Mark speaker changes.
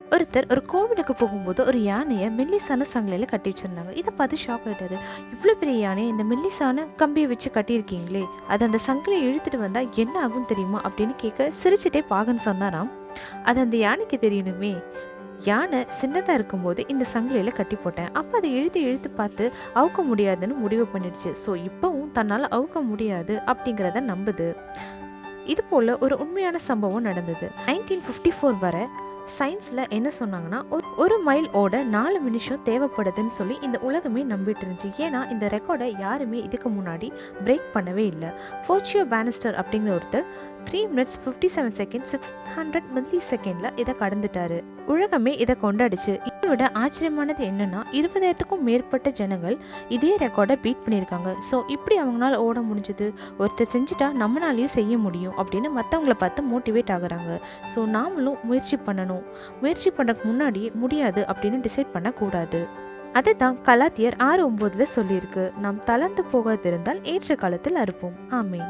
Speaker 1: ஒருத்தர் ஒரு கோவிலுக்கு போகும்போது ஒரு யானையை மெல்லிசான சங்கிலியில் கட்டி வச்சுருந்தாங்க. இதை பார்த்து ஷாக் ஆகிட்டாரு இவ்வளோ பெரிய யானையை இந்த மெல்லிசான கம்பியை வச்சு கட்டியிருக்கீங்களே அது அந்த சங்கிலியை இழுத்துட்டு வந்தால் என்ன ஆகும் தெரியுமா? அப்படின்னு கேட்க சிரிச்சிட்டே பாகன்னு சொன்னாராம். அது அந்த யானைக்கு தெரியணுமே. யானை சின்னதாக இருக்கும்போது இந்த சங்கிலியில் கட்டி போட்டேன். அப்போ அதை இழுத்து இழுத்து பார்த்து அவுக்க முடியாதுன்னு முடிவு பண்ணிடுச்சு. ஸோ இப்போவும் தன்னால் அவுக்க முடியாது அப்படிங்கிறத நம்புது. இது போல் ஒரு உண்மையான சம்பவம் நடந்தது. நைன்டீன் ஃபிஃப்டி ஃபோர் வரை சயின்ஸில் என்ன சொன்னாங்கன்னா ஒரு- ஒரு மைல் ஓட நாலு நிமிஷம் தேவைப்படுதுன்னு சொல்லி இந்த உலகமே நம்பிட்டு இருந்துச்சு. ஏன்னா இந்த ரெக்கார்டை யாருமே இதுக்கு முன்னாடி பிரேக் பண்ணவே இல்லை. ஃபோர்ச்சியோ பேனிஸ்டர் அப்படிங்கிற ஒருத்தர் three minutes fifty seven second six hundred milli செகண்டில் இதை கடந்துட்டாரு. உலகமே இதை கொண்டாடிச்சு. விட ஆச்சரியமானது என்னென்னா இருபதாயிரத்துக்கும் மேற்பட்ட ஜனங்கள் இதே ரெக்கார்டை பீட் பண்ணியிருக்காங்க. ஸோ இப்படி அவங்களால ஓட முடிஞ்சது. ஒருத்தர் செஞ்சுட்டா நம்மளாலையும் செய்ய முடியும் அப்படின்னு மற்றவங்கள பார்த்து மோட்டிவேட் ஆகுறாங்க. ஸோ நாமளும் முயற்சி பண்ணணும். முயற்சி பண்ணுறதுக்கு முன்னாடியே முடியாது அப்படின்னு டிசைட் பண்ணக்கூடாது. அதை தான் கலாத்தியர் ஆறு ஒம்போதில் சொல்லியிருக்கு. நாம் தளர்ந்து போகாதிருந்தால் ஏற்ற காலத்தில் அறுப்போம். ஆமீன்.